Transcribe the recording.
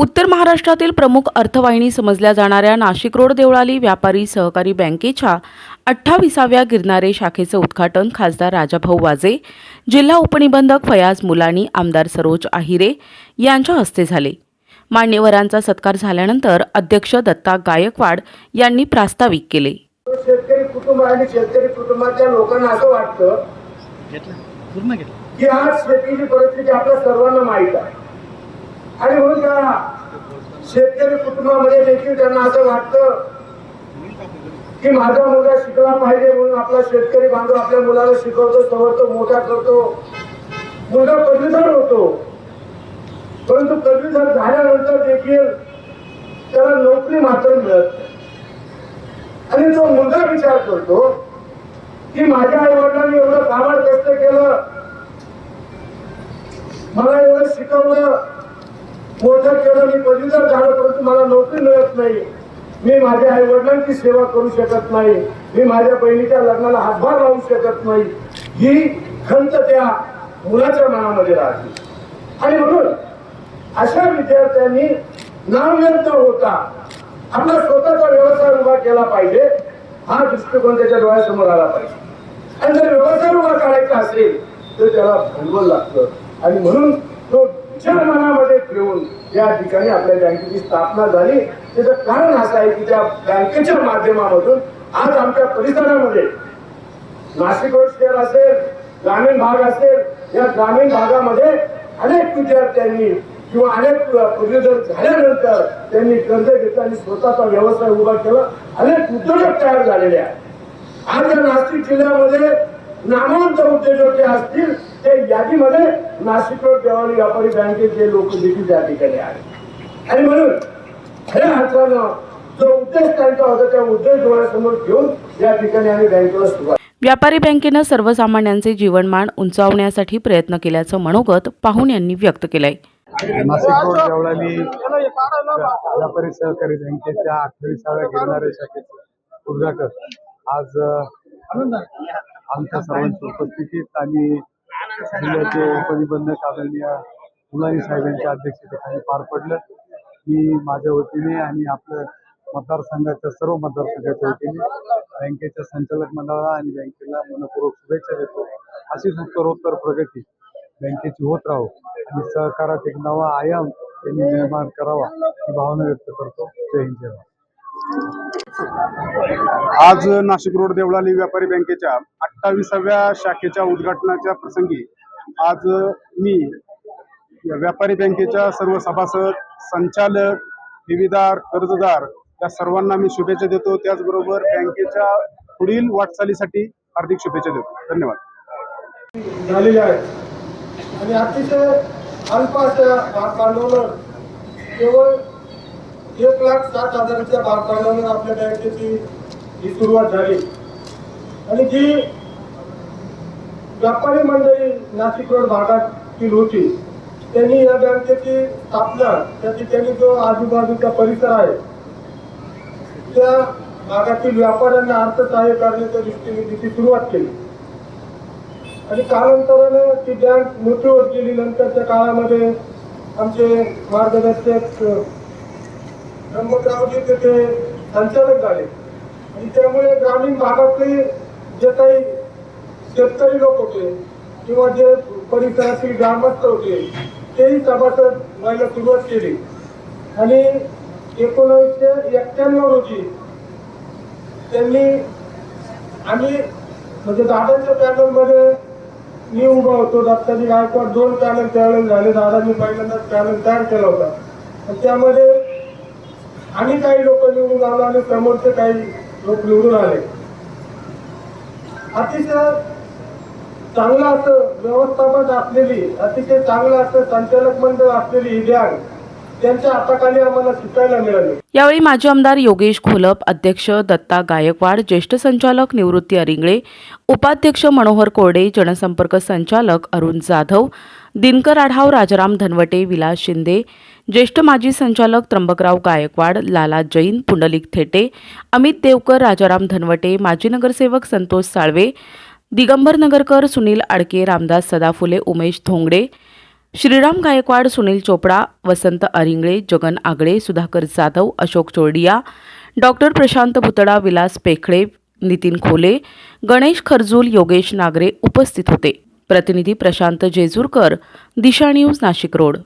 उत्तर महाराष्ट्रातील प्रमुख अर्थवाहिनी समजल्या जाणाऱ्या नाशिक रोड देवळाली व्यापारी सहकारी बँकेच्या अठ्ठावीसाव्या गिरणारे शाखेचं उद्घाटन खासदार राजाभाऊ वाजे जिल्हा उपनिबंधक फयाज मुलानी आमदार सरोज आहिरे यांच्या हस्ते झाले. मान्यवरांचा सत्कार झाल्यानंतर अध्यक्ष दत्ता गायकवाड यांनी प्रास्ताविक केले. शेतकरी कुटुंब आणि शेतकरी कुटुंबाच्या लोकांना असं वाटतं की आज शेतीची परिस्थिती आपल्या सर्वांना माहीत आहे. आणि म्हणून त्या शेतकरी कुटुंबामध्ये देखील त्यांना असं वाटतं की माझा मुलगा शिकला पाहिजे म्हणून आपला शेतकरी बांधव आपल्या मुलाला शिकवतो सवरतो मोठा करतो. मुलगा पदवीधर होतो. परंतु पदवीधर झाल्यानंतर देखील त्याला नोकरी मात्र मिळत नाही. आणि तो मुलगा विचार करतो की माझ्या आई वडिलांनी एवढं कामाड कष्ट केलं मला एवढं शिकवलं मोठं केलं मी पदवीधर झालो परंतु मला नोकरी मिळत नाही. मी माझ्या आई वडिलांची सेवा करू शकत नाही. मी माझ्या बहिणीच्या लग्नाला हातभार लावू शकत नाही. ही खंत त्या मुलाच्या मनामध्ये राहते. आणि म्हणून अशा विद्यार्थ्यांनी नामव्यक्त होता. आपला स्वतःचा व्यवसाय उभा केला पाहिजे. हा दृष्टिकोन त्याच्या डोळ्यासमोर आला पाहिजे. आणि जर व्यवसाय उभा करायचा असेल तर त्याला भांडवल लागतं. आणि म्हणून तो विचार मनामध्ये ठेवून या ठिकाणी आपल्या बँकेची स्थापना झाली. त्याचं कारण असं आहे की त्या बँकेच्या माध्यमामधून आज आमच्या परिसरामध्ये नाशिक रोड शहर असेल ग्रामीण भाग असेल या ग्रामीण भागामध्ये अनेक विद्यार्थ्यांनी किंवा अनेक पदवीधर झाल्यानंतर त्यांनी कर्ज घेतलं आणि स्वतःचा व्यवसाय उभा केला. अनेक उद्योजक तयार झालेले आहेत. आज या नाशिक जिल्ह्यामध्ये नामवंत उद्योजक जे असतील ते यादीमध्ये नाशिक रोड देवानी व्यापारी बँकेचे लोक देखील त्या ठिकाणी आहेत आणि म्हणून खऱ्या अर्थानं जो उद्देश त्यांचा होता त्या उद्देश डोळ्यासमोर घेऊन या ठिकाणी आम्ही बँकेला सुरुवात व्यापारी बँकेनं सर्वसामान्यांचे जीवनमान उंचावण्यासाठी प्रयत्न केल्याचं मनोगत पाहुण यांनी व्यक्त केलंय. नाशिक रोड देवळाली व्यापारी सहकारी बँकेच्या अठ्ठावीसाव्या गिरणारे शाखेचे उद्घाटन आज आमच्या सर्वांच्या उपस्थितीत आणि जिल्ह्याचे उपनिबंधक आदरणीय मुलानी साहेबांच्या अध्यक्षतेखाली पार पडलं. मी माझ्या वतीने आणि आपल्या मतदारसंघाच्या सर्व मतदारसंघाच्या वतीने बँकेच्या संचालक मंडळाला आणि बँकेला मनपूर्वक शुभेच्छा देतो. अशीच उत्तरोत्तर प्रगती बँकेची होत राहो आणि सहकारात एक नवा आयाम त्यांनी निर्माण करावा ही भावना व्यक्त करतो. जय हिंद जय. आज नाशिक रोड देवळाली व्यापारी बँकेच्या सत्तावीसाव्या शाखेच्या उद्घाटनाच्या प्रसंगी आज मी व्यापारी बँकेच्या सर्व सभासद संचालक ठेवीदार कर्जदार या सर्वांना मी शुभेच्छा देतो. त्याचबरोबर बँकेच्या पुढील वाटचालीसाठी हार्दिक शुभेच्छा देतो. धन्यवाद. झालेले आहेत आणि अतिशय अल्प अशा केवळ एक लाख सात हजाराच्या भाग आपल्या बँकेची ही सुरुवात झाली. आणि जी व्यापारी मंडळी नाशिक रोड भागातील होती. त्यांनी या बँकेची स्थापना त्या ठिकाणी जो आजूबाजूचा परिसर आहे त्या भागातील व्यापाऱ्यांना अर्थसहाय्य करण्याच्या दृष्टीने तिची सुरुवात केली. आणि कालांतराने ती बँक मोठी होत गेली. नंतरच्या काळामध्ये आमचे मार्गदर्शक अ, तेथे संचालक झाले. आणि त्यामुळे ग्रामीण भागातले जे काही शेतकरी लोक होते किंवा जे परिसरातील ग्रामस्थ होते तेही सभासद व्हायला सुरुवात केली. आणि एकोणीसशे एक्क्याण्णव रोजी त्यांनी आम्ही म्हणजे दादांच्या पॅनलमध्ये मी उभा होतो दत्ताजी गायकवाड दोन पॅनल त्यावेळेस झाले दादांनी पहिल्यांदाच पॅनल तयार केला होता. आणि त्यामध्ये आणि काही लोक निवडून आलो आणि समोरचे काही लोक निवडून आले. अतिशय चांगलं असं व्यवस्थापन असलेली अतिशय चांगलं असं संचालक मंडळ असलेली ही बँक त्यांच्या हाताखाली आम्हाला शिकायला यावेळी माजी आमदार योगेश घोलप अध्यक्ष दत्ता गायकवाड ज्येष्ठ संचालक निवृत्ती अरिंगळे उपाध्यक्ष मनोहर कोरडे जनसंपर्क संचालक अरुण जाधव दिनकर आढाव राजाराम धनवटे विलास शिंदे ज्येष्ठ माजी संचालक त्र्यंबकराव गायकवाड लाला जैन पुंडलिक थेटे अमित देवकर राजाराम धनवटे माजी नगरसेवक संतोष साळवे दिगंबर नगरकर सुनील आडके रामदास सदाफुले उमेश धोंगडे श्रीराम गायकवाड सुनील चोपडा वसंत अरिंगळे जगन आगळे सुधाकर जाधव अशोक चोरडिया डॉक्टर प्रशांत भुतडा विलास पेखळे नितीन खोले गणेश खरजूल योगेश नागरे उपस्थित होते. प्रतिनिधी प्रशांत जेजूरकर दिशा न्यूज नाशिक रोड.